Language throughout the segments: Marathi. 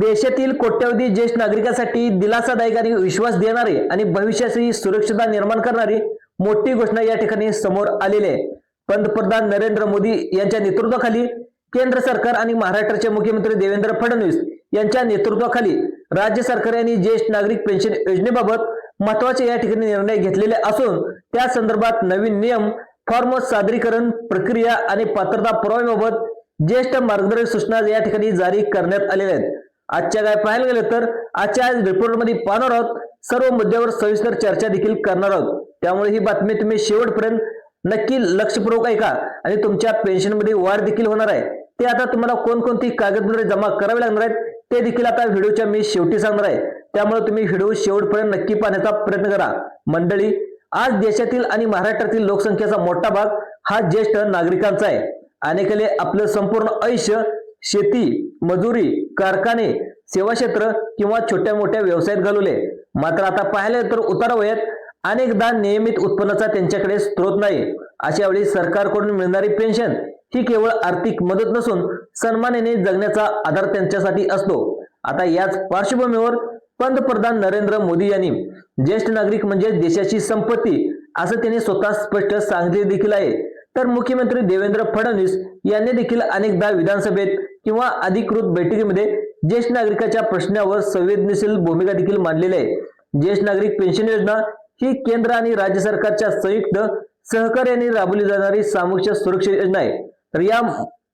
देशातील कोट्यवधी ज्येष्ठ नागरिकांसाठी दिलासादायक आणि विश्वास देणारी आणि भविष्याची सुरक्षता निर्माण करणारी मोठी घोषणा या ठिकाणी समोर आलेली आहे. पंतप्रधान नरेंद्र मोदी यांच्या नेतृत्वाखाली केंद्र सरकार आणि महाराष्ट्राचे मुख्यमंत्री देवेंद्र फडणवीस यांच्या नेतृत्वाखाली राज्य सरकार यांनी ज्येष्ठ नागरिक पेन्शन योजनेबाबत महत्त्वाचे या ठिकाणी निर्णय घेतलेले असून त्या संदर्भात नवीन नियम फॉर्म सादरीकरण प्रक्रिया आणि पात्रता पुराव्याबाबत ज्येष्ठ मार्गदर्शक सूचना या ठिकाणी जारी करण्यात आलेल्या आहेत. आजच्या काय पाहायला गेलं तर आजच्या आज रिपोर्टमध्ये पाहणार आहोत. सर्व मुद्द्यावर सविस्तर चर्चा देखील करणार आहोत. त्यामुळे ही बातमी तुम्ही शेवटपर्यंत नक्की लक्षपूर्वक ऐका आणि तुमच्या पेन्शनमध्ये वाढ देखील होणार आहे. ते आता तुम्हाला कोणकोणती कागदपत्रे जमा करावी लागणार आहेत ते देखील आता व्हिडिओच्या मी शेवटी सांगणार आहे. त्यामुळे तुम्ही व्हिडिओ शेवटपर्यंत नक्की पाहण्याचा प्रयत्न करा. मंडळी आज देशातील आणि महाराष्ट्रातील लोकसंख्येचा मोठा भाग हा ज्येष्ठ नागरिकांचा आहे. अनेकाले आपलं संपूर्ण आयुष्य शेती मजुरी कारखाने सेवा क्षेत्र किंवा छोट्या मोठ्या व्यवसायात घालवले. मात्र आता पाहिले तर उतारा वयात अनेकदा नियमित उत्पन्नाचा त्यांच्याकडे स्रोत नाही. अशा वेळी सरकारकडून मिळणारी पेन्शन ही केवळ आर्थिक मदत नसून सन्मानाने जगण्याचा आधार त्यांच्यासाठी असतो. आता याच पार्श्वभूमीवर पंतप्रधान नरेंद्र मोदी यांनी ज्येष्ठ नागरिक म्हणजे देशाची संपत्ती असं त्यांनी स्वतः स्पष्ट सांगितले देखील आहे. तर मुख्यमंत्री देवेंद्र फडणवीस यांनी देखील अनेकदा विधानसभेत किंवा अधिकृत बैठकीमध्ये ज्येष्ठ नागरिकाच्या प्रश्नावर संवेदनशील भूमिका देखील मांडलेली आहे. ज्येष्ठ नागरिक पेन्शन योजना ही केंद्र आणि राज्य सरकारच्या संयुक्त सहकार्याने राबवली जाणारी सामूहिक सुरक्षा योजना आहे. तर या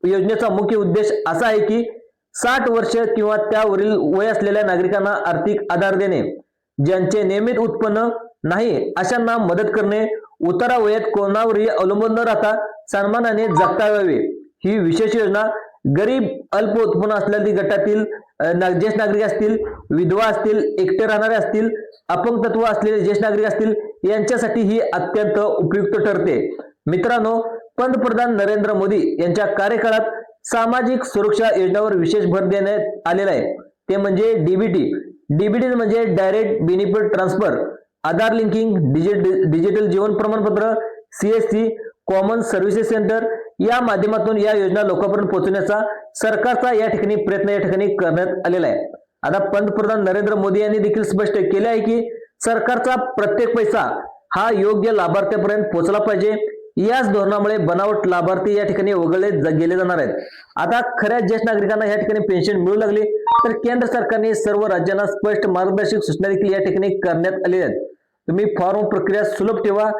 योजनेचा मुख्य उद्देश असा आहे की साठ वर्ष किंवा त्यावरील वय असलेल्या नागरिकांना आर्थिक आधार देणे ज्यांचे नियमित उत्पन्न नाही अशांना मदत करणे उतारा वयात कोणावरही अवलंबून न राहता सन्मानाने जगता यावे ही विशेष योजना गरीब अल्प उत्पन्न असलेल्या गटातील ज्येष्ठ नागरिक असतील विधवा असतील एकटे राहणारे असतील अपंग तत्व असलेले ज्येष्ठ नागरिक असतील यांच्यासाठी ही अत्यंत उपयुक्त ठरते. मित्रांनो पंतप्रधान नरेंद्र मोदी यांच्या कार्यकाळात सामाजिक सुरक्षा योजनावर विशेष भर देण्यात आलेला आहे. ते म्हणजे डीबीटी डीबीटी म्हणजे direct benefit transfer Aadhaar linking digital जीवन प्रमाणपत्र सीएससी कॉमन सर्व्हिसेस सेंटर या माध्यमातून या योजना लोकांपर्यंत पोहोचवण्याचा सरकारचा या ठिकाणी प्रयत्न या ठिकाणी करण्यात आलेला आहे. आता पंतप्रधान नरेंद्र मोदी यांनी देखील स्पष्ट केले आहे की सरकारचा प्रत्येक पैसा हा योग्य लाभार्थ्यापर्यंत पोहोचला पाहिजे. याच धोरणामुळे बनावट लाभार्थी या ठिकाणी वगळले गेले जाणार आहेत. आता खऱ्या ज्येष्ठ नागरिकांना या ठिकाणी पेन्शन मिळू लागली तर केंद्र सरकारने सर्व राज्यांना स्पष्ट मार्गदर्शक सूचना देखील या ठिकाणी करण्यात आलेल्या आहेत. तुम्ही फॉर्म प्रक्रिया सुलभ ठेवा.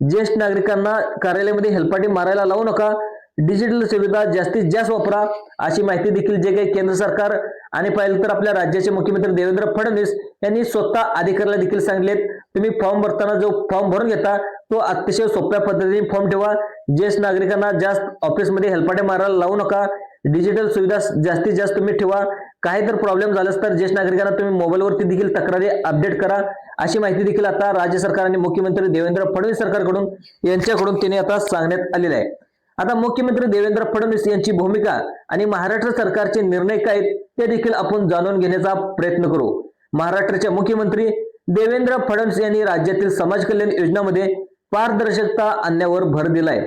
ज्येष्ठ नागरिकांना कार्यालयामध्ये हेलपाटी मारायला लावू नका. डिजिटल सुविधा जास्तीत जास्त वापरा अशी माहिती देखील जे काही केंद्र सरकार आणि पाहिलं तर आपल्या राज्याचे मुख्यमंत्री देवेंद्र फडणवीस यांनी स्वतः अधिकाऱ्याला देखील सांगितलेत तुम्ही फॉर्म भरताना जो फॉर्म भरून घेता तो अतिशय सोप्या पद्धतीने फॉर्म ठेवा. ज्येष्ठ नागरिकांना जास्त ऑफिसमध्ये हेलपाटे मारायला लावू नका. डिजिटल सुविधा जास्तीत जास्त तुम्ही ठेवा. काही तर प्रॉब्लेम झालाच तर ज्येष्ठ नागरिकांना तुम्ही मोबाईलवरती देखील तक्रारी अपडेट करा. अशी माहिती देखील आता राज्य सरकार आणि मुख्यमंत्री देवेंद्र फडणवीस सरकारकडून यांच्याकडून त्यांनी आता सांगण्यात आलेलं आहे. आता मुख्यमंत्री देवेंद्र फडणवीस यांची भूमिका आणि महाराष्ट्र सरकारचे निर्णय काय आहेत ते देखील आपण जाणून घेण्याचा प्रयत्न करू. महाराष्ट्राचे मुख्यमंत्री देवेंद्र फडणवीस यांनी राज्यातील समाज कल्याण योजनामध्ये पारदर्शकता आणण्यावर भर दिलाय.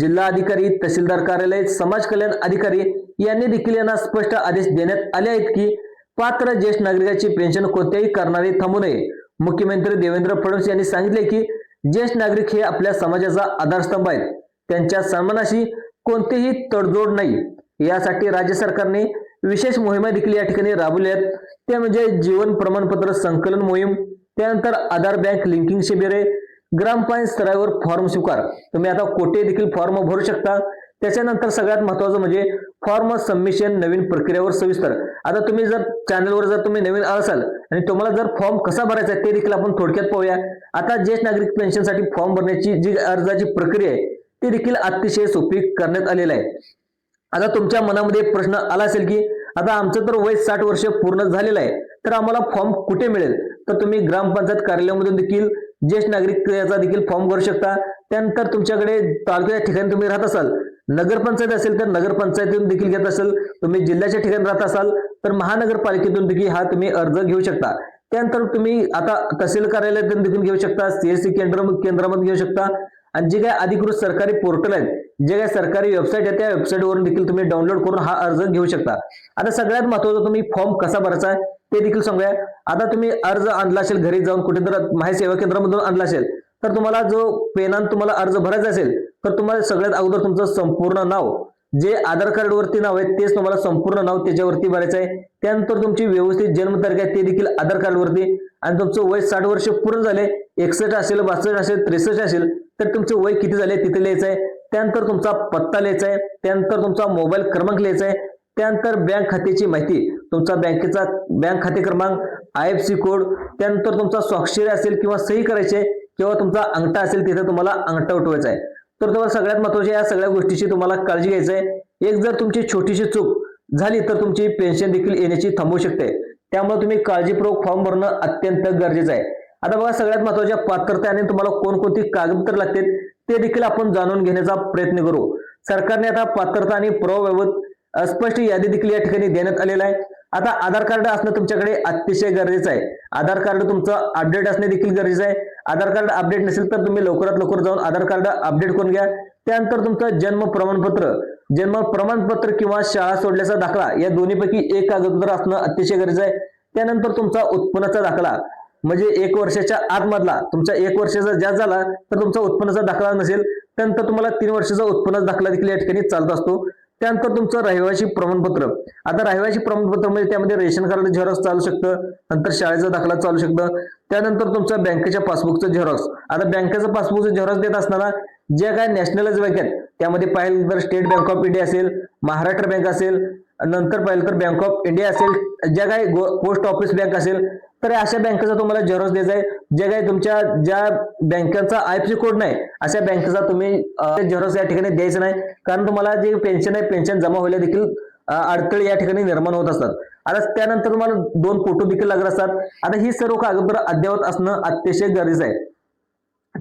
जिल्हा अधिकारी तहसीलदार कार्यालय समाज कल्याण अधिकारी यांनी देखील यांना स्पष्ट आदेश देण्यात आले आहेत की पात्र ज्येष्ठ नागरिकाची पेन्शन कोणत्याही कारणाने थांबू नये. मुख्यमंत्री देवेंद्र फडणवीस यांनी सांगितले की ज्येष्ठ नागरिक हे आपल्या समाजाचा आधारस्तंभ आहेत. त्यांच्या सन्मानाशी कोणतीही तडजोड नाही. यासाठी राज्य सरकारने विशेष मोहिमा देखील या ठिकाणी राबवल्या आहेत. त्या म्हणजे जीवन प्रमाणपत्र संकलन मोहीम त्यानंतर आधार बँक लिंकिंग शिबिरे ग्रामपंचायत स्तरावर फॉर्म स्वीकार. तुम्ही आता कोठे देखील फॉर्म भरू शकता. त्याच्यानंतर सगळ्यात महत्वाचं म्हणजे फॉर्म सबमिशन नवीन प्रक्रियेवर सविस्तर. आता तुम्ही जर चॅनलवर जर तुम्ही नवीन असाल आणि तुम्हाला जर फॉर्म कसा भरायचा आहे ते देखील आपण थोडक्यात पाहूया. आता ज्येष्ठ नागरिक पेन्शनसाठी फॉर्म भरण्याची जी अर्जाची प्रक्रिया आहे ती देखील अतिशय सोपी करण्यात आलेली आहे. आता तुमच्या मनामध्ये प्रश्न आला असेल की आता आमचं तर वय साठ वर्ष पूर्ण झालेलं आहे तर आम्हाला फॉर्म कुठे मिळेल? तर तुम्ही ग्रामपंचायत कार्यालयामधून देखील ज्येष्ठ नागरिक याचा देखील फॉर्म भरू शकता. त्यानंतर तुमच्याकडे तालुक्याच्या ठिकाणी तुम्ही राहत असाल नगरपंचायत असेल तर नगरपंचायतीतून देखील घेत असेल. तुम्ही जिल्ह्याच्या ठिकाणी राहत असाल तर महानगरपालिकेतून देखील हा तुम्ही अर्ज घेऊ शकता. त्यानंतर तुम्ही आता तहसील कार्यालयातून देखील घेऊ शकता सीएससी केंद्र केंद्रामध्ये घेऊ शकता. आणि जे काही अधिकृत सरकारी पोर्टल आहेत जे काही सरकारी वेबसाईट आहे त्या वेबसाईटवरून देखील तुम्ही डाउनलोड करून हा अर्ज घेऊ शकता. आता सगळ्यात महत्त्वाचा तुम्ही फॉर्म कसा भरायचा ते देखील सांगूया. आता तुम्ही अर्ज आणला असेल घरी जाऊन कुठेतरी माहिती सेवा केंद्रामधून आणला असेल तर तुम्हाला जो पेनान तुम्हाला अर्ज भरायचा असेल तर तुम्हाला सगळ्यात अगोदर तुमचं संपूर्ण नाव जे आधार कार्ड वरती नाव आहे तेच तुम्हाला संपूर्ण नाव त्याच्यावरती भरायचं आहे. त्यानंतर तुमची व्यवस्थित जन्मतारीख आहे ते देखील आधार कार्ड वरती. आणि तुमचं वय साठ वर्ष पूर्ण झाले एकसष्ट असेल बासष्ट असेल त्रेसष्ट असेल तर तुमचं वय किती झाले तिथे लिहायचं आहे. त्यानंतर तुमचा पत्ता लिहायचा आहे. त्यानंतर तुमचा मोबाईल क्रमांक लिहायचा आहे. त्यानंतर बँक खात्याची माहिती तुमचा बँकेचा बँक खाते क्रमांक आय एफ सी कोड त्यानंतर तुमचा स्वाक्षरी असेल किंवा सही करायची आहे किंवा तुमचा अंगठा असेल तिथे तुम्हाला अंगठा उठवायचा आहे. तर तुम्हाला सगळ्यात महत्वाची या सगळ्या गोष्टीची तुम्हाला काळजी घ्यायची आहे एक जर तुमची छोटीशी चूक झाली तर तुमची पेन्शन देखील येण्याची थांबवू शकते. त्यामुळे तुम्ही काळजीपूर्वक फॉर्म भरणं अत्यंत गरजेचं आहे. आता बघा सगळ्यात महत्त्वाच्या पात्रतेने तुम्हाला कोणकोणती कागदपत्र लागतील ते देखील आपण जाणून घेण्याचा प्रयत्न करू. सरकारने आता पात्रता आणि पुराव्याबाबत स्पष्ट यादी देखील या ठिकाणी देण्यात आलेला आहे आता आधार कार्ड असणं तुमच्याकडे अतिशय गरजेचं आहे. आधार कार्ड तुमचं अपडेट असणे देखील गरजेचं आहे. आधार कार्ड अपडेट नसेल तर तुम्ही लवकरात लवकर जाऊन आधार कार्ड अपडेट करून घ्या. त्यानंतर तुमचं जन्म प्रमाणपत्र जन्म प्रमाणपत्र किंवा शाळा सोडल्याचा दाखला या दोन्हीपैकी एक कागदपत्र असणं अतिशय गरजेचं आहे. त्यानंतर तुमचा उत्पन्नाचा दाखला म्हणजे एक वर्षाच्या आतमधला तुमचा एक वर्षाचा जास्त झाला तर तुमचा उत्पन्नाचा दाखला नसेल त्यानंतर तुम्हाला तीन वर्षाचा उत्पन्नाचा दाखला देखील या ठिकाणी चालत असतो. त्यानंतर तुमचं रहिवासी प्रमाणपत्र. आता रहिवासी प्रमाणपत्र म्हणजे त्यामध्ये रेशन कार्ड झेरॉक्स चालू शकतं नंतर शाळेचा दाखला चालू शकतं त्यानंतर तुमचं बँकेच्या पासबुकचं झेरॉक्स. आता बँकेचं पासबुकचं झेरॉक्स देत असताना ज्या काय नॅशनलाइज बँक आहेत त्यामध्ये पाहिलं तर स्टेट बँक ऑफ इंडिया असेल महाराष्ट्र बँक असेल नंतर पाहिलं तर बँक ऑफ इंडिया असेल ज्या काही पोस्ट ऑफिस बँक असेल तर अशा बँकेचा तुम्हाला झेरॉक्स द्यायचा आहे. जे काही तुमच्या ज्या बँकेचा आयएफसी कोड नाही अशा बँकेचा तुम्ही झेरॉक्स या ठिकाणी द्यायचं नाही. कारण तुम्हाला जे पेन्शन आहे पेन्शन जमा व्हायला देखील अडथळे या ठिकाणी निर्माण होत असतात. आता त्यानंतर तुम्हाला दोन फोटो देखील लागत असतात. आता ही सर्व कागदपत्र अद्ययावत असणं अतिशय गरजेचं आहे.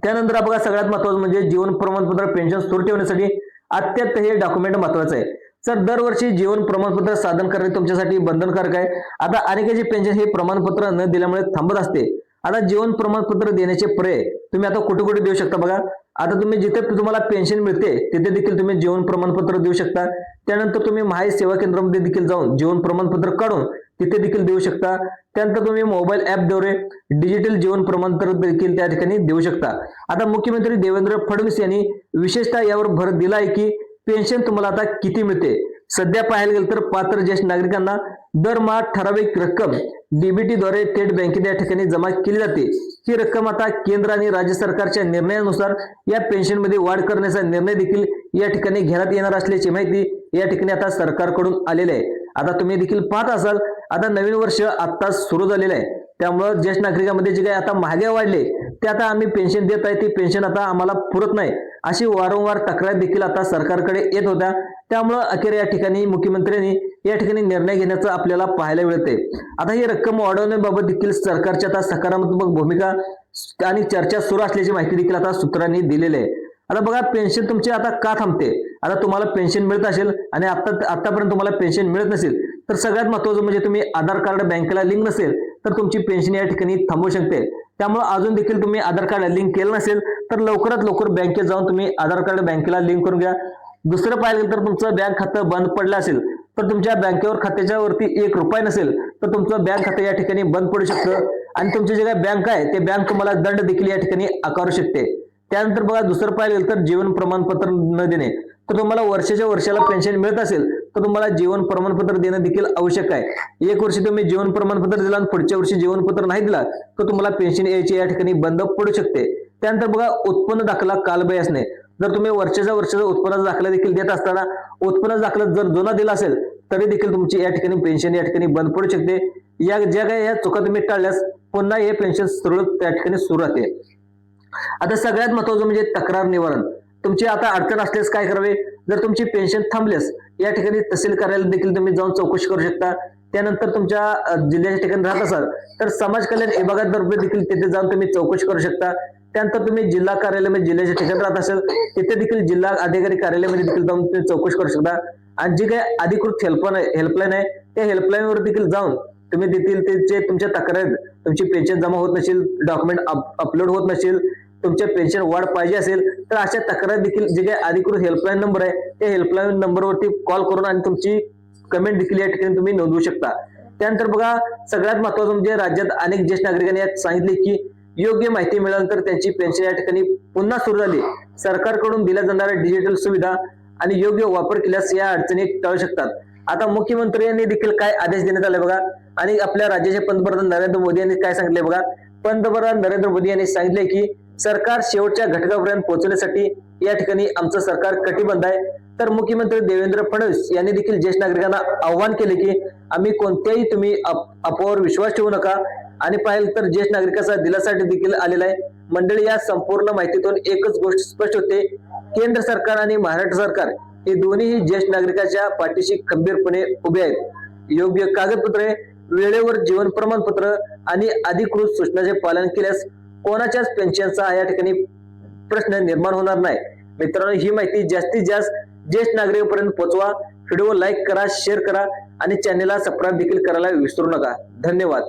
त्यानंतर बघा सगळ्यात महत्वाचं म्हणजे जीवन प्रमाणपत्र पेन्शन सुरू ठेवण्यासाठी अत्यंत हे डॉक्युमेंट महत्वाचं आहे. सर दरवर्षी जीवन प्रमाणपत्र साधन करणे तुमच्यासाठी बंधनकारक आहे. आता अनेकांची पेन्शन हे प्रमाणपत्र न दिल्यामुळे थांबत असते. आता जीवन प्रमाणपत्र देण्याचे पर्याय तुम्ही आता कुठे कुठे देऊ शकता बघा. आता तुम्ही जिथे तुम्हाला पेन्शन मिळते तिथे देखील तुम्ही जीवन प्रमाणपत्र देऊ शकता. त्यानंतर तुम्ही माहिती सेवा केंद्रामध्ये देखील जाऊन जीवन प्रमाणपत्र काढून तिथे देखील देऊ शकता. त्यानंतर तुम्ही मोबाईल ऍपद्वारे डिजिटल जीवन प्रमाणपत्र देखील त्या ठिकाणी देऊ शकता. आता मुख्यमंत्री देवेंद्र फडणवीस यांनी विशेषतः यावर भर दिला आहे की पेन्शन तुम्हाला आता किती मिळते? सध्या पाहायला गेलं तर पात्र ज्येष्ठ नागरिकांना दरमहा ठराविक रक्कम डीबीटीद्वारे थेट बँकेत या ठिकाणी जमा केली जाते. ही रक्कम आता केंद्र आणि राज्य सरकारच्या निर्णयानुसार या पेन्शनमध्ये वाढ करण्याचा निर्णय देखील या ठिकाणी घेण्यात येणार असल्याची माहिती या ठिकाणी आता सरकारकडून आलेली आहे. आता तुम्ही देखील पाहत असाल आता नवीन वर्ष आत्ताच सुरू झालेलं आहे. त्यामुळं ज्येष्ठ नागरिकांमध्ये जे काही आता महागाई वाढले ते आता आम्ही पेन्शन देत आहे ती पेन्शन आता आम्हाला पुरत नाही. अशी वारंवार तक्रार देखील आता सरकारकडे येत होत्या. त्यामुळं अखेर या ठिकाणी मुख्यमंत्र्यांनी या ठिकाणी निर्णय घेण्याचं आपल्याला पाहायला मिळते आता ही रक्कम वाढवण्याबाबत देखील सरकारची आता सकारात्मक भूमिका आणि चर्चा सुरू असल्याची माहिती देखील आता सूत्रांनी दिलेली आहे. आता बघा पेन्शन तुमची आता का थांबते? आता तुम्हाला पेन्शन मिळत असेल आणि आता आतापर्यंत तुम्हाला पेन्शन मिळत नसेल तर सगळ्यात महत्वाचं म्हणजे तुम्ही आधार कार्ड बँकेला लिंक नसेल तर तुमची पेन्शन या ठिकाणी थांबू शकते. त्यामुळे अजून देखील तुम्ही आधार कार्ड लिंक केलं नसेल तर लवकरात लवकर बँकेत जाऊन तुम्ही आधार कार्ड बँकेला लिंक करून घ्या. दुसरं पाहिलं गेलं तर तुमचं बँक खातं बंद पडलं असेल तर तुमच्या बँकेवर खात्याच्या वरती एक रुपये नसेल तर तुमचं बँक खातं या ठिकाणी बंद पडू शकतं. आणि तुमची जे काही बँक आहे ते बँक तुम्हाला दंड देखील या ठिकाणी आकारू शकते. त्यानंतर बघा दुसरं पाहिलं गेलं तर जीवन प्रमाणपत्र न देणे. तर तुम्हाला वर्षाच्या वर्षाला पेन्शन मिळत असेल तर तुम्हाला जीवन प्रमाणपत्र देणं देखील आवश्यक आहे. एक वर्षी तुम्ही जीवन प्रमाणपत्र दिला आणि पुढच्या वर्षी जीवनपत्र नाही दिला तर तुम्हाला पेन्शन यायची या ठिकाणी बंद पडू शकते. त्यानंतर बघा उत्पन्न दाखला कालबाई असणे. जर तुम्ही वर्षाच्या वर्षाचा उत्पन्नाचा दाखला देखील देत असताना उत्पन्नाचा दाखला जर जुना दिला असेल तरी देखील तुमची या ठिकाणी पेन्शन या ठिकाणी बंद पडू शकते. या ज्या काही या चुका तुम्ही टाळल्यास पुन्हा हे पेन्शन सुरळीत त्या ठिकाणी सुरू राहते. आता सगळ्यात महत्वाचं म्हणजे तक्रार निवारण. तुमची आता अडचण असल्यास काय करावे? जर तुमची पेन्शन थांबल्यास या ठिकाणी तहसील कार्यालयात देखील तुम्ही जाऊन चौकशी करू शकता. त्यानंतर तुमच्या जिल्ह्याच्या ठिकाणी राहत असाल तर समाज कल्याण विभागातर्फे देखील तिथे जाऊन तुम्ही चौकशी करू शकता. त्यानंतर तुम्ही जिल्हा कार्यालयामध्ये म्हणजे जिल्ह्याच्या ठिकाणी राहत असेल तिथे देखील जिल्हा अधिकारी कार्यालयामध्ये देखील जाऊन तुम्ही चौकशी करू शकता. आणि जी काही अधिकृत हेल्पलाईन हेल्पलाईन आहे त्या हेल्पलाईनवर देखील जाऊन तुम्ही देतील ते तुमच्या तक्रार तुमची पेन्शन जमा होत नसेल डॉक्युमेंट अपलोड होत नसेल तुमच्या पेन्शन वाढ पाहिजे असेल तर अशा तक्रार देखील जे काही अधिकृत हेल्पलाईन नंबर आहे त्या हेल्पलाईन नंबरवरती कॉल करून आणि तुमची कमेंट देखील या ठिकाणी तुम्ही नोंदवू शकता. त्यानंतर बघा सगळ्यात महत्वाचं म्हणजे राज्यात अनेक ज्येष्ठ नागरिकांनी यात सांगितले की योग्य माहिती मिळाल्यानंतर त्यांची पेन्शन या ठिकाणी पुन्हा सुरू झाली. सरकारकडून दिल्या जाणाऱ्या डिजिटल सुविधा आणि योग्य वापर केल्यास या अडचणी टाळू शकतात. आता मुख्यमंत्री यांनी देखील काय आदेश देण्यात आले बघा? आणि आपल्या राज्याचे पंतप्रधान नरेंद्र मोदी यांनी काय सांगितले बघा? पंतप्रधान नरेंद्र मोदी यांनी सांगितले की सरकार शेवटच्या घटकापर्यंत पोहोचण्यासाठी या ठिकाणी आमचं सरकार कटिबद्ध आहे. तर मुख्यमंत्री देवेंद्र फडणवीस यांनी देखील ज्येष्ठ नागरिकांना आव्हान केले की आम्ही कोणत्याही तुम्ही अप- अफवावर विश्वास ठेवू नका. आणि पाहिलं तर ज्येष्ठ नागरिकाचा दिलासाठी देखील आलेला आहे. मंडळी या संपूर्ण माहितीतून एकच गोष्ट स्पष्ट होते. केंद्र सरकार आणि महाराष्ट्र सरकार हे दोन्हीही ज्येष्ठ नागरिकाच्या पाठीशी खंबीरपणे उभे आहेत. योग्य कागदपत्रे वेळेवर जीवन प्रमाणपत्र आणि अधिकृत सूचनाचे पालन केल्यास कोणाच्याच पेन्शनचा या ठिकाणी प्रश्न निर्माण होणार नाही. मित्रांनो ही माहिती जास्तीत जास्त ज्येष्ठ नागरिकांपर्यंत पोहोचवा. व्हिडिओ लाईक करा शेअर करा आणि चॅनेलला सबस्क्राईब देखील करायला विसरू नका. धन्यवाद.